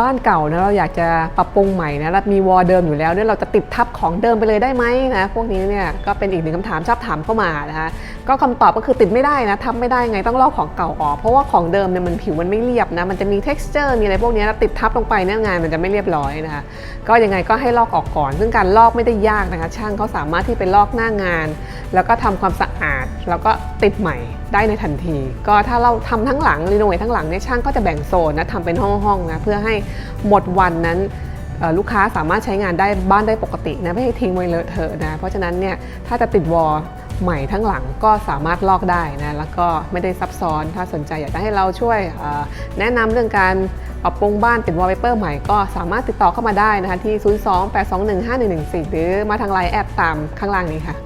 บ้านเก่านะเราอยากจะปรับปรุงใหม่นะแล้วมีวอลเดิมอยู่แล้วเนี่ยเราจะติดทับของเดิมไปเลยได้ไหมนะพวกนี้เนี่ยก็เป็นอีกหนึ่งคำถามชอบถามเข้ามานะคะก็คำตอบก็คือติดไม่ได้นะทำไม่ได้ไงต้องลอกของเก่าออกเพราะว่าของเดิมเนี่ยมันผิวมันไม่เรียบนะมันจะมี texture มีอะไรพวกนี้แล้วติดทับลงไปเนี่ยงานมันจะไม่เรียบร้อยนะคะก็ยังไงก็ให้ลอกออกก่อน ซึ่งการลอกไม่ได้ยากนะคะช่างเขาสามารถที่ไปลอกหน้างาน แล้วก็ทำความสะอาด แล้วก็ติดใหม่ได้ในทันที ก็ถ้าเราทำทั้งหลังรีโนเวททั้งหลังเนี่ยช่างก็จะแบ่งโซนนะทำเป็นห้องๆนะเพื่อให้หมดวันนั้นลูกค้าสามารถใช้งานได้บ้านได้ปกตินะไม่ให้ทิ้งไว้เลอะเทอะนะเพราะฉะนั้นเนี่ยถ้าจะติดวอลใหม่ทั้งหลังก็สามารถลอกได้นะแล้วก็ไม่ได้ซับซ้อนถ้าสนใจอยากจะให้เราช่วยแนะนำเรื่องการปรับปรุงบ้านติดวอลเปเปอร์ใหม่ก็สามารถติดต่อเข้ามาได้นะคะที่ 028215114 หรือมาทางไลน์แอดตามข้างล่างนี้ค่ะ